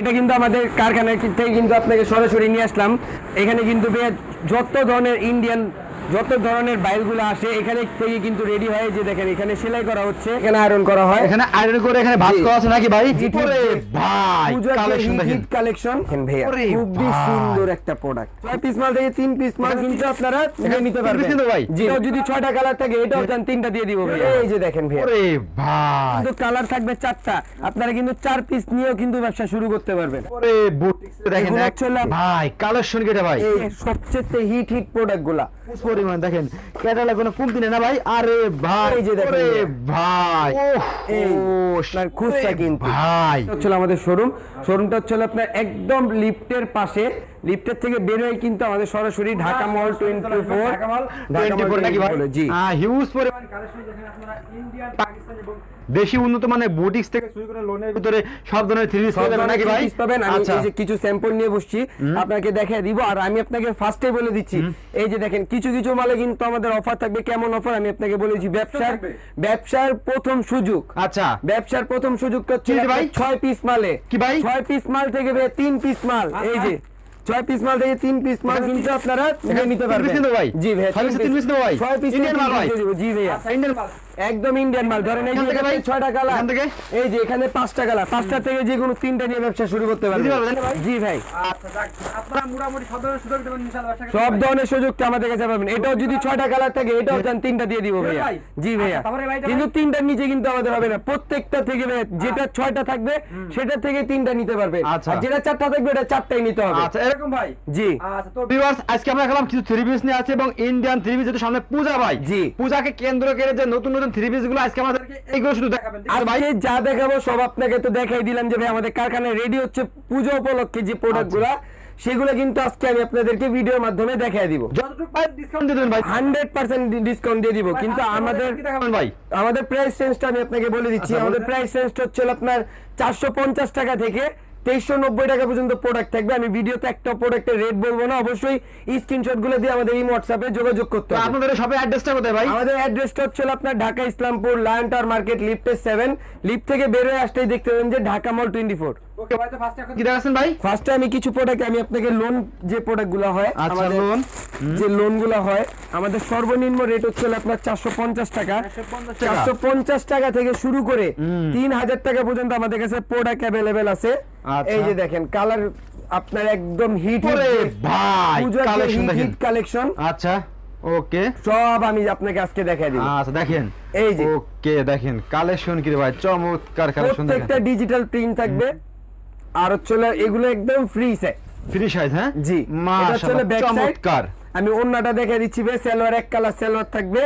এটা কিন্তু আমাদের কারখানা থেকে কিন্তু আপনাকে সরাসরি নিয়ে আসলাম। এখানে কিন্তু যত ধরনের ইন্ডিয়ান যত ধরনের বাইলগুলো আসে এখানে থেকে কিন্তু রেডি হয় যে দেখেন এখানে সেলাই করা হচ্ছে। এখানে আয়রন করা হয়। এখানে আয়রন করে এখানে ভাত করা আছে নাকি ভাই? ওরে ভাই কালেকশন দেখেন। কালেকশন ভাইয়া। ওরে খুবই সুন্দর একটা প্রোডাক্ট ছয় পিস মাল থেকে তিন পিস মাল কিন্তু আপনারা নিয়ে নিতে পারবেন। ভাই? জি। যদি ছয়টা কালার থাকে এটাও চান তিনটা দিয়ে দিব ভাই এই যে দেখেন ভাইয়া। ওরে ভাই। কিন্তু কালার থাকবে চারটা। আপনারা কিন্তু চার পিস নিয়েও কিন্তু ব্যবসা শুরু করতে পারবেন। ওরে বুটিক্স দেখেন ভাই কালেকশন কেটে ভাই? এই সবচেয়ে হিট হিট প্রোডাক্টগুলা। প্রচুর পরিমাণ দেখেন। ক্যাটালগ কোনো কমতি দিনে না ভাই? আরে ভাই এই যে দেখেন ভাই। এই ও আপনার খুচরা কিন্তু। ভাই। হচ্ছে আমাদের শোরুম। শোরুমটা হচ্ছে আপনার একদম লিফটের পাশে। লিফটের থেকে বের হয়ে কিন্তু আমাদের সরাসরি Dhaka mall twenty four Dhaka mall 24 নাকি ভাই? জি। হিউজ পরিমাণ কালেকশন দেখেন আপনারা ইন্ডিয়ান পাকিস্তান এবং দেশি উন্নত মানের বুটিক্স থেকে শুরু করে লোনের ভিতরে সব ধরনের থ্রি নাকি ভাই? পাবেন। আমি আচ্ছা। এই যে কিছু স্যাম্পল নিয়ে বসছি আপনাকে দেখাই দিব। আর আমি আপনাকে ফার্স্টে বলে দিচ্ছি এই যে দেখেন কিছু কিছু মালে কিন্তু আমাদের অফার থাকবে। কেমন অফার আমি আপনাকে বলেছি ব্যবসার ব্যবসার প্রথম সুযোগ। আচ্ছা। ব্যবসার প্রথম সুযোগটা হচ্ছে ভাই? আপনার ছয় পিস মালে। কি ভাই? ছয় পিস মাল থেকে তিন পিস মাল। এই যে ছয় পিস মাল থেকে তিন পিস মাল কিন্তু আপনারা নিতে পারবেন। ভাই? জি ভাই ছয় তিন ভাই? পিস মাল ভাই? জি ইন্ডিয়ান মাল। একদম ইন্ডিয়ান মাল। ধরেন এই যে ভাই? থেকে? এই যে এখানে পাঁচটা থেকে যে কোনো তিনটা নিয়ে ব্যবসা শুরু করতে পারবেন। জি ভাই। আচ্ছা আপনারা মোটামুটি সব ধরনের সুযোগ দেবেন ইনশাআল্লাহ সব ধরনের সুযোগটা আমাদের কাছে পাবেন। এটাও যদি ছয়টা কালার থাকে এটাও চান তিনটা দিয়ে দিব ভাইয়া। জি ভাইয়া। আচ্ছা, কিন্তু তিনটার নিচে কিন্তু আমাদের হবে না। প্রত্যেকটা থেকে যেটা ছয়টা থাকবে সেটা থেকে তিনটা নিতে পারবে। আচ্ছা। আর যেটা চারটা থাকবে এটা চারটাই নিতে হবে। আচ্ছা এরকম ভাই। জি। আচ্ছা তো ভিউয়ার্স আজকে আমরা খেলাম কিছু থ্রি পিস নিয়ে আছে এবং ইন্ডিয়ান থ্রি পিস যেহেতু সামনে পূজা ভাই। জি। পূজাকে কেন্দ্র করে যে নতুন নতুন থ্রি পিসগুলো আজকে আমাদেরকে এইগুলো শুধু দেখাবেন। আর ভাই যা দেখাবো সব আপনাকে তো দেখাই দিলাম যে ভাই আমাদের কারখানায় রেডি হচ্ছে পুজো উপলক্ষে যে প্রোডাক্ট সেগুলো কিন্তু আজকে আমি আপনাদেরকে ভিডিওর মাধ্যমে দিব। যতটুকু পাই ডিসকাউন্ট দিয়ে দেবেন ভাই। হান্ড্রেড পার্সেন্ট ডিসকাউন্ট দিয়ে দিব। কিন্তু আমাদের কি দেখাবেন ভাই? আমাদের প্রাইস রেঞ্জটা আমি আপনাকে বলে দিচ্ছি। আচ্ছা, আমাদের প্রাইস রেঞ্জটা হচ্ছে আপনার চারশো পঞ্চাশ টাকা থেকে তেইশশো নব্বই টাকা পর্যন্ত প্রোডাক্ট থাকবে। আমি ভিডিওতে একটা প্রোডাক্টের রেট বলব না অবশ্যই স্ক্রিনশটগুলো দিয়ে আমাদের এই হোয়াটসঅ্যাপে যোগাযোগ করতে হবে। আপনাদের সবাই অ্যাড্রেসটা কোথায় ভাই? আমাদের অ্যাড্রেসটা হচ্ছে আপনার Dhaka Islampur lion tower market লিফটের সেভেন লিফট থেকে বেরোয় হয়ে আসতেই দেখতে পাবেন যে Dhaka mall twenty four okay ভাই তো ফার্স্ট এখন কি দেখাচ্ছেন ভাই? ফার্স্টে আমি কিছু প্রোডাক্ট আমি আপনাকে লোন যে প্রোডাক্টগুলো হয় আচ্ছা, আমাদের loan। যে লোনগুলো হয় আমাদের সর্বনিম্ন রেট হচ্ছে আপনার চারশো পঞ্চাশ টাকা। 450 টাকা। থেকে শুরু করে তিন হাজার টাকা পর্যন্ত আমাদের কাছে প্রোডাক্ট অ্যাভেলেবেল আছে। আচ্ছা। এই যে দেখেন কালার আপনার একদম হিট ভাই কালেকশন হিট কালেকশন আচ্ছা ওকে সব আমি আপনাকে আজকে দেখাই দিব। আচ্ছা দেখেন। এই যে। ওকে দেখেন। কালেকশন কি রে ভাই? চমৎকার কালেকশন প্রত্যেকটা ডিজিটাল প্রিন্ট থাকবে। আর হচ্ছে এগুলো একদম ফ্রি সাইজ ফ্রি সাইজ হ্যাঁ? জি। এটা হচ্ছে ব্যাক চমৎকার। আমি ওন্নাটা দেখাই দিচ্ছি বে সালোয়ার এক কালার সালোয়ার থাকবে।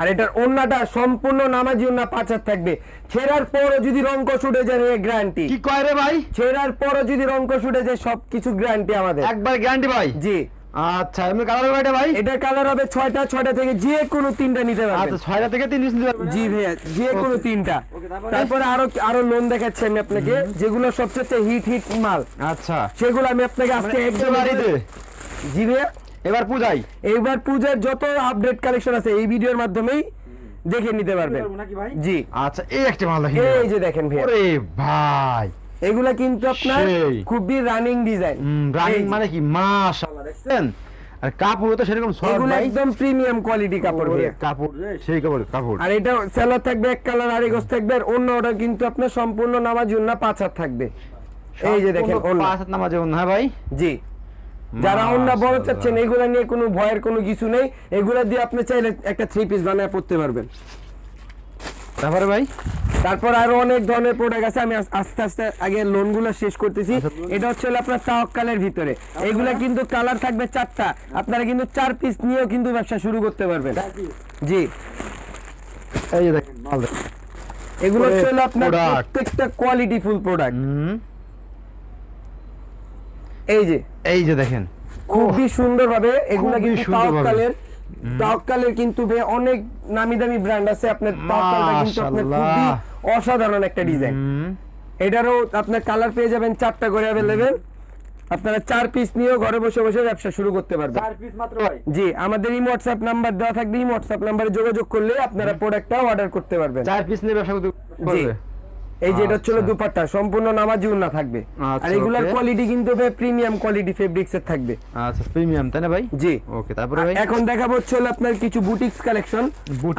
আর এটার ওন্নাটা সম্পূর্ণ নামাজি ওন্না পাচার থাকবে। ছেঁড়ার পরও যদি রঙ্ক ছুটে যায় গ্যারান্টি কি কয় রে ভাই? ছেড়ার পরও যদি রঙ্ক ছুটে যায় সবকিছু গ্যারান্টি আমাদের। একবার গ্যারান্টি ভাই। জি। আচ্ছা এমনি কালার ভাইটা ভাই? এটা কালার হবে ছয়টা ছয়টা থেকে যে কোনো তিনটা নিতে আচ্ছা পারবেন ছয়টা থেকে তিন নিতে পারবেন জি ভাইয়া যে কোনো তিনটা। তারপরে? আরও আরও লোন দেখাচ্ছি আমি আপনাকে যেগুলো সবচেয়ে হিট হিট মাল। আচ্ছা। সেগুলো আমি আপনাকে আজকে মানে একদম বাড়িতে? জি ভাইয়া। এবার পূজাই। এইবার পূজার যত আপডেট কালেকশন আছে এই ভিডিওর মাধ্যমেই দেখে নিতে পারবেন। জি। আচ্ছা এই একটা মাল দেখি এই যে দেখেন ভাইয়া। ওরে ভাই। এগুলা কিন্তু আপনার খুবই রানিং ডিজাইন রানিং মানে কি? মাশাআল্লাহ দেখছেন? আর কাপড় তো সেরকম এগুলো ভাই। একদম প্রিমিয়াম কোয়ালিটি কাপড় ভাইয়া। কাপড় সেই কাপড় কাপড়। আর এটা সেলার থাকবে এক কালার আর এগোস থাকবে আর অন্য ওটা কিন্তু আপনার সম্পূর্ণ নামাজ উন্না পাঁচ হাত থাকবে। এই যে দেখেন অন্য। পাঁচ হাত নামাজে অন্য, হ্যাঁ ভাই? জি। যারা অন্য বড় চাচ্ছেন এগুলা নিয়ে কোনো ভয়ের কোনো কিছু নেই। এগুলা দিয়ে আপনি চাইলে একটা থ্রি পিস বানায় পড়তে পারবেন। তারপরে ভাই তারপর আরও অনেক ধরনের প্রোডাক্ট আছে আমি আস্তে আস্তে আগে লোনগুলো শেষ করতেছি। এটা হচ্ছে আপনার তাওয়াক্কালের ভিতরে। এগুলা কিন্তু কালার থাকবে চারটা। আপনারা কিন্তু চার পিস নিয়েও কিন্তু ব্যবসা শুরু করতে পারবেন। জি। এই যে দেখেন মাল এগুলো হচ্ছে আপনার প্রত্যেকটা কোয়ালিটি ফুল প্রোডাক্ট এই যে। এই যে দেখেন। খুবই সুন্দর ভাবে এগুলা কিন্তু। তাওয়াক্কালের কিন্তু অনেক নামি দামি ব্র্যান্ড আছে। আপনার কিন্তু আপনার খুবই অসাধারণ একটা ডিজাইন এটারও আপনার কালার পেয়ে যাবেন চারটা করে অ্যাভেলেবেল আপনারা চার পিস নিয়েও ঘরে বসে বসে ব্যবসা শুরু করতে পারবেন। চার পিস মাত্র ভাই। জি আমাদের এই হোয়াটসঅ্যাপ নাম্বার দেওয়া থাকবে। এই হোয়াটসঅ্যাপ নাম্বারে যোগাযোগ করলে আপনারা প্রোডাক্টটা অর্ডার করতে পারবেন। চার পিস নিয়ে ব্যবসা করতে। পারবে এই যে এটা হচ্ছে আচ্ছা। দুপাট্টা সম্পূর্ণ নামাজি উন্না থাকবে। আর আচ্ছা, এগুলার কোয়ালিটি কিন্তু প্রিমিয়াম কোয়ালিটি ফেব্রিক্স এর থাকবে। আচ্ছা প্রিমিয়াম তাই না ভাই? জি। ওকে তারপরে ভাই? এখন দেখাবো হচ্ছে আপনার কিছু বুটিক্স কালেকশন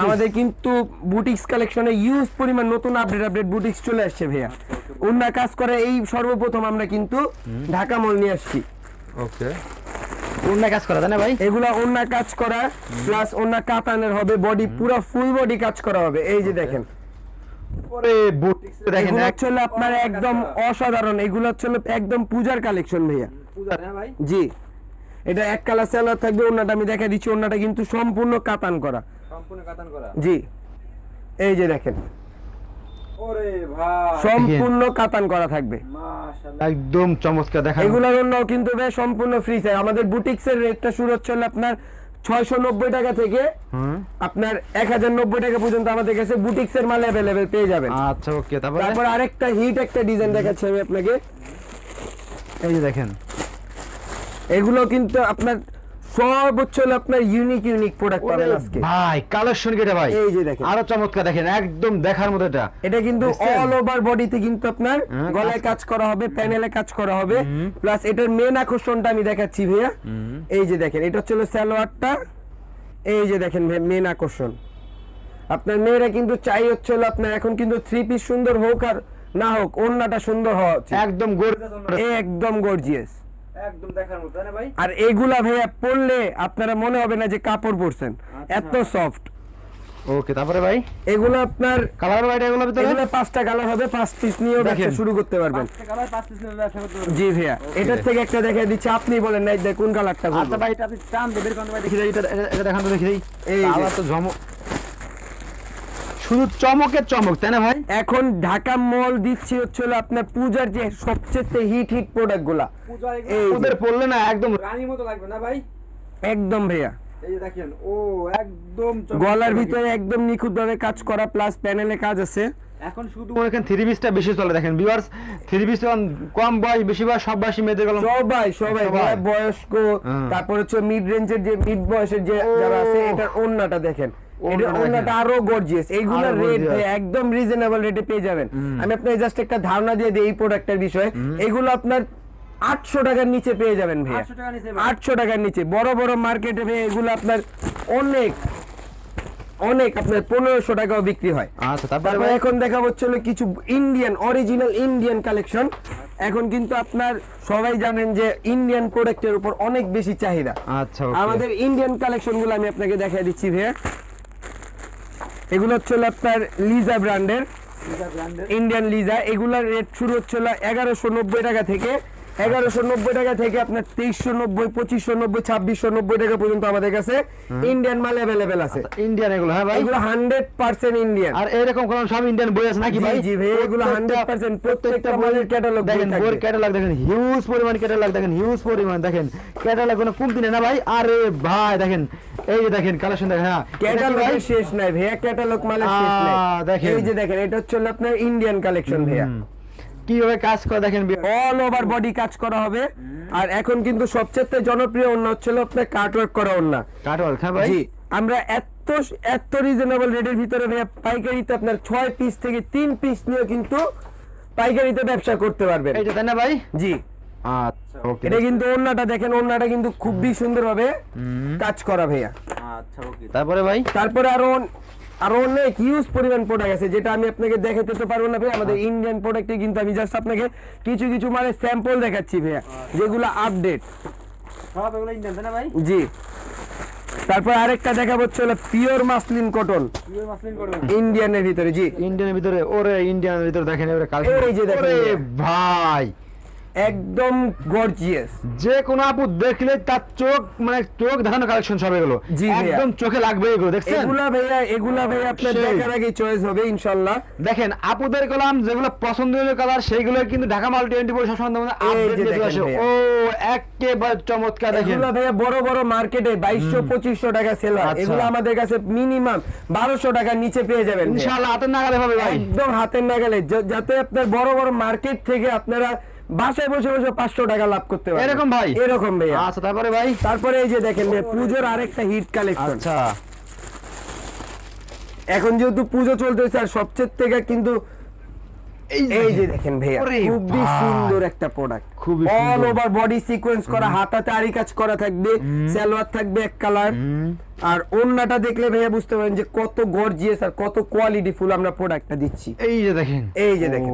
আমাদের কিন্তু বুটিক্স কালেকশনে ইউজ পরিমাণ নতুন আপডেট আপডেট বুটিক্স চলে আসছে ভাইয়া। অন্য কাজ করে এই সর্বপ্রথম আমরা কিন্তু ঢাকা মল নিয়ে আসছি। ওকে। অন্য কাজ করা তাই না ভাই? এগুলা অন্য কাজ করা প্লাস অন্য কাতানের হবে বডি পুরো ফুল বডি কাজ করা হবে। এই যে দেখেন। পরে বুটিক্স দেখেন আপনার একদম অসাধারণ। এগুলো হচ্ছে একদম পূজার কালেকশন ভাইয়া। পূজা না ভাই? জি। এটা এক কালার সেলার থাকবে অন্যটা আমি দেখা দিচ্ছি অন্যটা কিন্তু সম্পূর্ণ কাতান করা। সম্পূর্ণ কাতান করা। জি। এই যে দেখেন। সম্পূর্ণ কাতান করা থাকবে। একদম চমৎকার দেখা এগুলোর কিন্তু সম্পূর্ণ ফ্রি সাইজ আমাদের বুটিক্স এর রেটটা শুরু হচ্ছে আপনার ছয়শো নব্বই টাকা থেকে আপনার এক হাজার নব্বই টাকা পর্যন্ত আমাদের কাছে বুটিক্স এর মাল অ্যাভেলেবেল পেয়ে যাবেন। আচ্ছা ওকে তারপরে? তারপর আরেকটা হিট একটা ডিজাইন দেখাচ্ছি আমি আপনাকে। এই যে দেখেন। এগুলো কিন্তু আপনার হলো আপনার ইউনিক ইউনিক প্রোডাক্ট পাবেন আজকে। ভাই কালেকশন কেটে ভাই। এই যে দেখেন। আরও চমৎকার দেখেন একদম দেখার মতো এটা। এটা কিন্তু অল ওভার বডিতে কিন্তু আপনার গলায় কাজ করা হবে প্যানেলে কাজ করা হবে। প্লাস এটার মেন আকর্ষণটা আমি দেখাচ্ছি ভাইয়া। এই যে দেখেন এটা হচ্ছে সালোয়ারটা। এই যে দেখেন মেন আকর্ষণ। আপনার মেয়েরা কিন্তু চাই হচ্ছে আপনার এখন কিন্তু থ্রি পিস সুন্দর হোক আর না হোক ওন্নাটা সুন্দর হওয়া একদম গর্জিয়াস একদম গর্জিয়াস একদম দেখার মতো না ভাই? আর এগুলা ভাইয়া পরলে আপনারা মনে হবে না যে কাপড় পরছেন। এত সফট ওকে তারপরে ভাই? এগুলো আপনার কালার ভাই এগুলো ভিতরে? এগুলো পাঁচটা কালার হবে পাঁচ পিস নিয়েও ব্যবসা দেখেন। শুরু করতে পারবেন। কালার পাঁচ পিস ব্যবসা করতে পারবেন। জি ভাইয়া এটার থেকে একটা দেখে দিচ্ছি আপনি বলেন নাই যে কোন কালারটা আচ্ছা ভাই এটা আপনি টান দেবেন কোন ভাই দেখি এটা এটা- দেখান তো দেখি এই। কালার তো জমক শুধু চমকের চমক তাই না ভাই? এখন ঢাকা মল দিচ্ছি হচ্ছে হলো আপনার পূজার যে সবচেয়ে হিট হিট প্রোডাক্টগুলা। ওদের পড়লে না একদম রানীর মতো লাগবে না ভাই? একদম ভাইয়া। দেখেন ও একদম গলার ভিতরে একদম নিখুঁত ভাবে কাজ করা প্লাস প্যানেলে কাজ আছে। এখন শুধু থ্রি পিসটা বেশি চলে দেখেন ভিউয়ার্স থ্রি পিস কম বয়স বেশি বয়স সব বয়সী মেয়েদের সবাই সবাই সবাই। বয়স্ক তারপর হচ্ছে মিড রেঞ্জের যে মিড বয়সের যে যারা আছে এটার ওন্নাটা দেখেন। এটা ওড়নাটা ওন্নাটা দেখেন। আরও গর্জিয়াস এইগুলোর রেট একদম রিজনেবল রেটে পেয়ে যাবেন। আমি আপনাকে জাস্ট একটা ধারণা দিয়ে দিই এই প্রোডাক্টের বিষয়ে। এগুলো আপনার আটশো টাকার নিচে পেয়ে যাবেন ভাইয়া। 800 টাকা নিচে আটশো টাকার নিচে। বড় বড় মার্কেটে ভাইয়া এগুলো আপনার অনেক অনেক আপনার পনেরোশো টাকাও বিক্রি হয়। আচ্ছা তারপরে এখন দেখা হচ্ছে কিছু ইন্ডিয়ান অরিজিনাল ইন্ডিয়ান কালেকশন এখন কিন্তু আপনার সবাই জানেন যে ইন্ডিয়ান প্রোডাক্টের উপর অনেক বেশি চাহিদা। আচ্ছা আমাদের ইন্ডিয়ান কালেকশনগুলো আমি আপনাকে দেখাই দিচ্ছি ভাইয়া। এগুলো হচ্ছে আপনার লিজা ব্র্যান্ডের ইন্ডিয়ান লিজা এগুলার রেট শুরু হচ্ছে এগারোশো নব্বই টাকা থেকে এগারোশো নব্বই টাকা থেকে আপনার তেইশশো নব্বই পঁচিশশো নব্বই ছাব্বিশশো নব্বই টাকা পর্যন্ত আমাদের কাছে ইন্ডিয়ান মাল অ্যাভেলেবেল আছে। ইন্ডিয়ান এগুলো হ্যাঁ ভাই। এগুলো হান্ড্রেড পার্সেন্ট ইন্ডিয়ান আর এরকম কোন সব ইন্ডিয়ান বই আছে নাকি ভাই? জি ভাই, এগুলো 100% প্রত্যেকটা মালের catalog বই দেখেন বইয়ের ক্যাটালগ দেখেন হিউজ পরিমাণ ক্যাটালগ দেখেন হিউজ পরিমাণ দেখেন। ক্যাটালগ কোনো কমতি না ভাই? আরে ভাই দেখেন এই যে দেখেন কালেকশন দেখেন হ্যাঁ। ক্যাটালগের শেষ নাই ভাইয়া ক্যাটালগ মালের শেষ নাই। দেখেন। এই যে দেখেন এটা হচ্ছে আপনার ইন্ডিয়ান কালেকশন ভাইয়া। কীভাবে কাজ করে দেখেন অল ওভার বডি কাজ করা হবে। আর এখন কিন্তু সবচেয়ে জনপ্রিয় অন্য হচ্ছে আপনার কাটওয়ার্ক করা কাটওয়ার্ক হ্যাঁ ভাই। জি আমরা এত এত রিজনেবল রেটের ভিতরে ভাইয়া পাইকারিতে আপনার ছয় পিস থেকে তিন পিস নিয়ে কিন্তু পাইকারিতে ব্যবসা করতে পারবেন। এইটা তাই না ভাই? জি। আচ্ছা ওকে এটা কিন্তু ওন্নাটা দেখেন ওন্নাটা কিন্তু খুবই সুন্দরভাবে কাজ করা ভাইয়া। আচ্ছা ওকে তারপরে ভাই? তারপরে আরও আরও অনেক হিউজ পরিমাণ প্রোডাক্ট আছে যেটা আমি আপনাকে দেখাতে তো পারব না ভাই আমাদের ইন্ডিয়ান প্রোডাক্টে কিন্তু আমি জাস্ট আপনাকে কিছু কিছু মানে স্যাম্পল দেখাচ্ছি ভাইয়া যেগুলো আপডেট জি। তারপর আরেকটা দেখাবো হচ্ছে হলো পিওর মাসলিন কটন ইন্ডিয়ানের ভিতরে জি। ইন্ডিয়ানের ভিতরে ওরে ইন্ডিয়ানের ভিতরে দেখেন এবারে এই যে দেখেন। ভাই! একদম গর্জিয়াস যে কোনো আপু দেখলে তার চোখ মানে চোখ কালেকশন সব এগুলো। একদম চোখে লাগবে এগুলো দেখছেন? এগুলা ভাইয়া এগুলা ভাইয়া আপনার দেখার আগে চয়েস হবে ইনশাল্লাহ। দেখেন আপুদের কলাম যেগুলো পছন্দনীয় কালার সেইগুলো কিন্তু ঢাকা মাল টোয়েন্টি ফোর সবসময় তোমাদের এই আপডেট আসে। ও একেবারে চমৎকার দেখেন। এগুলা ভাইয়া বড় বড় মার্কেটে বাইশশো পঁচিশশো টাকা সেল হয় আচ্ছা। এগুলো আমাদের কাছে মিনিমাম বারোশো টাকার নিচে পেয়ে যাবেন ইনশাআল্লাহ হাতের নাগালে হবে ভাই। একদম হাতের নাগালে। যাতে আপনার বড় বড় মার্কেট থেকে আপনারা বাসায় বসে বসে পাঁচশো টাকা লাভ করতে পারেন এরকম ভাই? এরকম ভাই আচ্ছা তারপরে ভাই? তারপরে এই যে দেখেন পুজোর আরেকটা হিট কালেকশন আচ্ছা। এখন যেহেতু পুজো চলতেছে আর সবচেয়ে থেকে কিন্তু এই যে দেখেন। ভাইয়া খুবই সুন্দর একটা প্রোডাক্ট খুবই অল ওভার বডি সিকোয়েন্স করা হাতাতে আরি কাজ করা থাকবে সালোয়ার থাকবে এক কালার আর ওন্নাটা দেখলে ভাইয়া বুঝতে পারেন যে কত গর্জিয়াস আর কত কোয়ালিটি ফুল আমরা প্রোডাক্টটা দিচ্ছি। এই যে দেখেন। এই যে দেখেন।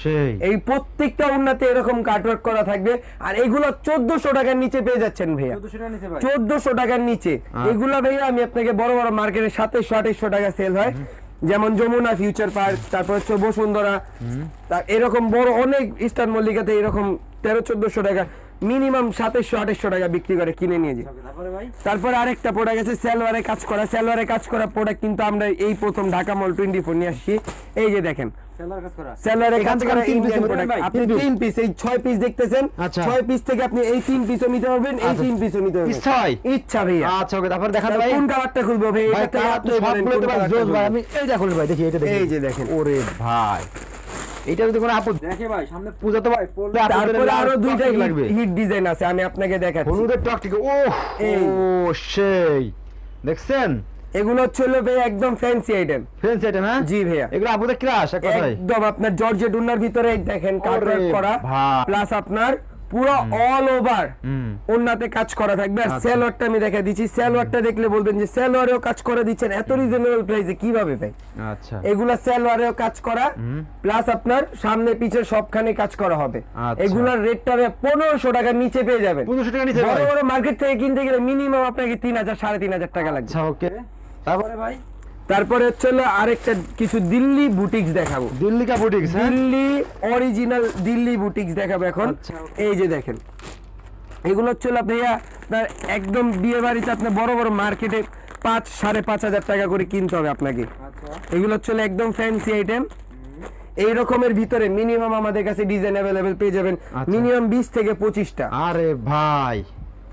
সেই। এই প্রত্যেকটা ওন্নাতে এরকম কাটওয়ার্ক করা থাকবে। আর এগুলো চোদ্দশো টাকার নিচে পেয়ে যাচ্ছেন ভাইয়া। চোদ্দশো টাকা নিচে ভাই। চোদ্দশো টাকার নিচে। এগুলা ভাইয়া আমি আপনাকে বড় বড় মার্কেটে সাতাইশশো আঠাইশশো টাকা সেল হয়। যেমন যমুনা ফিউচার পার্ক তারপর হচ্ছে বসুন্ধরা। এরকম বড় অনেক ইস্টার্ন মল্লিকাতে এরকম তেরো চোদ্দশো টাকা। মিনিমাম সাতাইশশো আঠাইশশো টাকা বিক্রি করে কিনে নিয়ে যায় তারপরে আরেকটা প্রোডাক্ট আছে সেলোয়ারে কাজ করা। সেলোয়ারে কাজ করা প্রোডাক্ট কিন্তু আমরা এই প্রথম ঢাকা মল টোয়েন্টি ফোর নিয়ে আসছি। এই যে দেখেন সেলার কাজ করা? সেলোয়ারে এখান কাজ থেকে করা আমি তিন piece ইন্ডিয়ান প্রোডাক্ট আপনি তিন পিস এই ছয় পিস দেখতেছেন? আচ্ছা। ছয় পিস থেকে আপনি এই তিন পিসও নিতে পারবেন এই আচ্ছা। তিন পিসও নিতে পারবেন। ইচ্ছা ইচ্ছা ভাইয়া। আচ্ছা ওকে তারপর দেখাতে ভাই। কোন কালারটা খুলবো ভাই? ভাই এটা আপনি। আমি দেখি এটা দেখি। এই যে দেখেন। ওরে ভাই। এটা যদি কোনো আপদ দেখে ভাই সামনে পূজা তো ভাই পড়লে তারপরে আরও দুইটা লাগবে। হিট ডিজাইন আছে আমি আপনাকে দেখাচ্ছি। হলুদের ও ও সেই। দেখছেন? এগুলো হচ্ছে ভাই একদম ফ্যান্সি আইটেম ফ্যান্সি আইটেম হ্যাঁ? জি ভাইয়া। এগুলো আপুদের ক্রাশ এক কথায়। একদম আপনার জর্জেট উন্নার ভিতরে দেখেন কার্ড করা। প্লাস আপনার পুরো অল ওভার হুম। ওন্নাতে কাজ করা থাকবে। আর আচ্ছা। সেলোয়ারটা আমি দেখা দিচ্ছি। সেলোয়ারটা দেখলে বলবেন যে সেলোয়ারেও কাজ করে দিচ্ছেন। এত রিজনেবল প্রাইসে কীভাবে ভাই? আচ্ছা। এগুলা সেলোয়ারেও কাজ করা প্লাস আপনার সামনে পিছে সবখানে কাজ করা হবে। আচ্ছা। এগুলার রেটটা পনেরোশো টাকার নিচে পেয়ে যাবেন। পনেরোশো টাকা নিচে বড় বড় মার্কেট থেকে কিনতে গেলে মিনিমাম আপনাকে তিন হাজার সাড়ে তিন হাজার টাকা লাগবে। আচ্ছা ওকে তারপরে তারপরে ভাই? তারপরে হচ্ছে আরেকটা কিছু দিল্লি বুটিক্স দেখাবো। দিল্লি কা বুটিক্স হ্যাঁ? দিল্লি অরিজিনাল দিল্লি বুটিক্স দেখাবো এখন। আচ্ছা, এই যে দেখেন এগুলো হচ্ছে ভাইয়া আপনার একদম বিয়ে বাড়িতে আপনার বড় বড় মার্কেটে পাঁচ সাড়ে পাঁচ হাজার টাকা করে কিনতে হবে আপনাকে। আচ্ছা। এগুলো হচ্ছে একদম ফ্যান্সি আইটেম এই রকমের ভিতরে মিনিমাম আমাদের কাছে ডিজাইন অ্যাভেলেবেল পেয়ে যাবেন। আচ্ছা। মিনিমাম বিশ থেকে পঁচিশটা। আরে ভাই।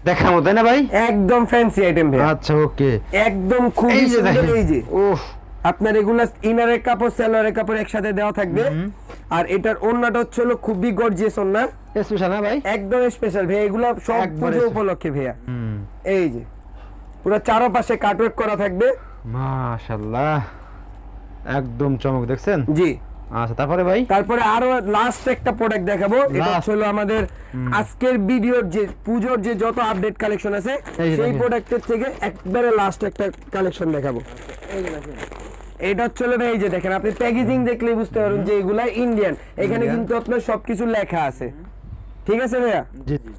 দেখার মতো না ভাই? একদম ফ্যান্সি আইটেম ভাইয়া। আচ্ছা ওকে। একদম যে সুন্দর এই যে। ওহ আপনার এগুলা ইনারের কাপড় সেলোয়ারের কাপড় একসাথে দেওয়া থাকবে। আর এটার ওন্নাটা হচ্ছে হলো খুবই গর্জিয়াস ওন্না স্পেশাল না ভাই? একদম স্পেশাল ভাই এগুলা সব পুজো উপলক্ষে ভাইয়া। হুম। এই যে পুরো চারপাশে কাটওয়ার্ক করা থাকবে। মাশাআল্লাহ। একদম চমক দেখছেন? জি। আচ্ছা তারপরে ভাই? তারপরে আরও লাস্ট একটা প্রোডাক্ট দেখাবো। এটা. হলো আমাদের আজকের ভিডিওর যে পুজোর যে যত আপডেট কালেকশন আছে সেই প্রোডাক্টের থেকে একবারে লাস্ট একটা কালেকশন দেখাবো। এটা হলো ভাই এই যে দেখেন আপনি প্যাকেজিং দেখলেই বুঝতে পারবেন যে এগুলা ইন্ডিয়ান এখানে কিন্তু আপনার সবকিছু লেখা আছে। ঠিক আছে ভাইয়া? জি। জি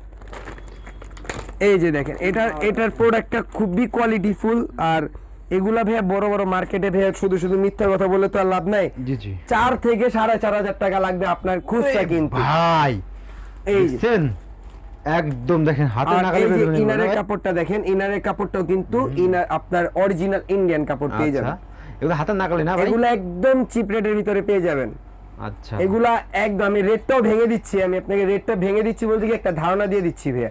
এই যে দেখেন এটার এটার প্রোডাক্টটা খুবই কোয়ালিটিফুল আর এগুলা ভাইয়া বড় বড় মার্কেটে ভাইয়া শুধু শুধু মিথ্যা কথা বলে তো আর লাভ নাই। জি জি। চার থেকে সাড়ে চার হাজার টাকা লাগবে আপনার খুচরা কিন্তু। ভাই এই একদম দেখেন হাতে নাগালে ইনারের কাপড়টা দেখেন ইনারের কাপড়টাও কিন্তু ইনার আপনার অরিজিনাল ইন্ডিয়ান কাপড় পেয়ে আচ্ছা। যাবেন। এগুলো হাতে নাগালে না ভাই? এগুলো একদম চিপ রেটের ভিতরে পেয়ে যাবেন। আচ্ছা। এগুলা একদম আমি রেটটাও ভেঙে দিচ্ছি আমি আপনাকে রেটটা ভেঙে দিচ্ছি বলতে কি একটা ধারণা দিয়ে দিচ্ছি ভাইয়া।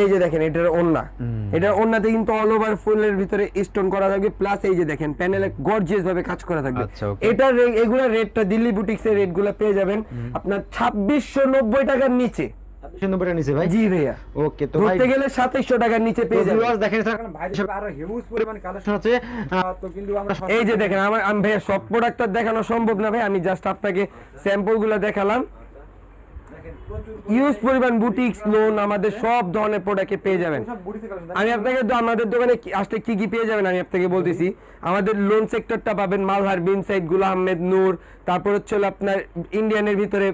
এই যে দেখেন এটার ওন্না। এটার ওন্নাতে কিন্তু অল ওভার ফুলের ভিতরে স্টোন করা থাকবে প্লাস এই যে দেখেন প্যানেলে গর্জিয়াস ভাবে কাজ করা থাকবে। আচ্ছা. এটার এগুলা রেটটা দিল্লি বুটিক্স এর রেটগুলো পেয়ে যাবেন। আপনার ছাব্বিশশো নব্বই টাকার নিচে। সুন্দর করে নিছে ভাই? জি ভাইয়া। ওকে তো ভাই ধরতে গেলে সাতাইশশো টাকার নিচে পেয়ে যাবেন। viewers দেখেন স্যার এখন ভাই হিসেবে আরও হিউজ পরিমাণ কালেকশন আছে। তো কিন্তু আমরা এই যে দেখেন আমার আমি ভাইয়া সব প্রোডাক্টটা দেখানো সম্ভব না ভাই আমি জাস্ট আপনাকে স্যাম্পলগুলো দেখালাম। ইউজ পরিমাণ বুটিক্স লোন আমাদের সব ধরনের প্রোডাক্টে পেয়ে যাবেন। আমি আপনাকে আমাদের দোকানে কি- আসলে কি কি পেয়ে যাবেন আমি আপনাকে বলতেছি। আমাদের লোন সেক্টরটা পাবেন মালহার বিন সাইডগুলা আহমেদ নূর তারপর হচ্ছে আপনার ইন্ডিয়ানের ভিতরে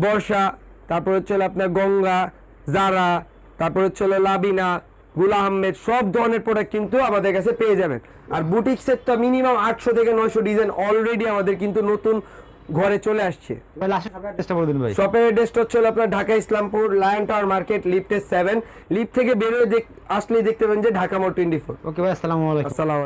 বর্ষা তারপর হচ্ছে আপনার গঙ্গা জারা তারপর হচ্ছে লাবিনা গুলা আহমেদ সব ধরনের প্রোডাক্ট কিন্তু আমাদের কাছে পেয়ে যাবেন। আর বুটিক সেটটা মিনিমাম আটশো থেকে নয়শো ডিজাইন অলরেডি আমাদের কিন্তু নতুন ঘরে চলে আসছে। শপের অ্যাড্রেসটা হচ্ছে আপনার Dhaka Islampur lion tower market লিফটে সেভেন লিফট থেকে বেরোয় দেখ- আসলেই দেখতে পাবেন যে ঢাকা মোড় টোয়েন্টি ফোর ওকে ভাই আসসালামাইকুম আসসালাম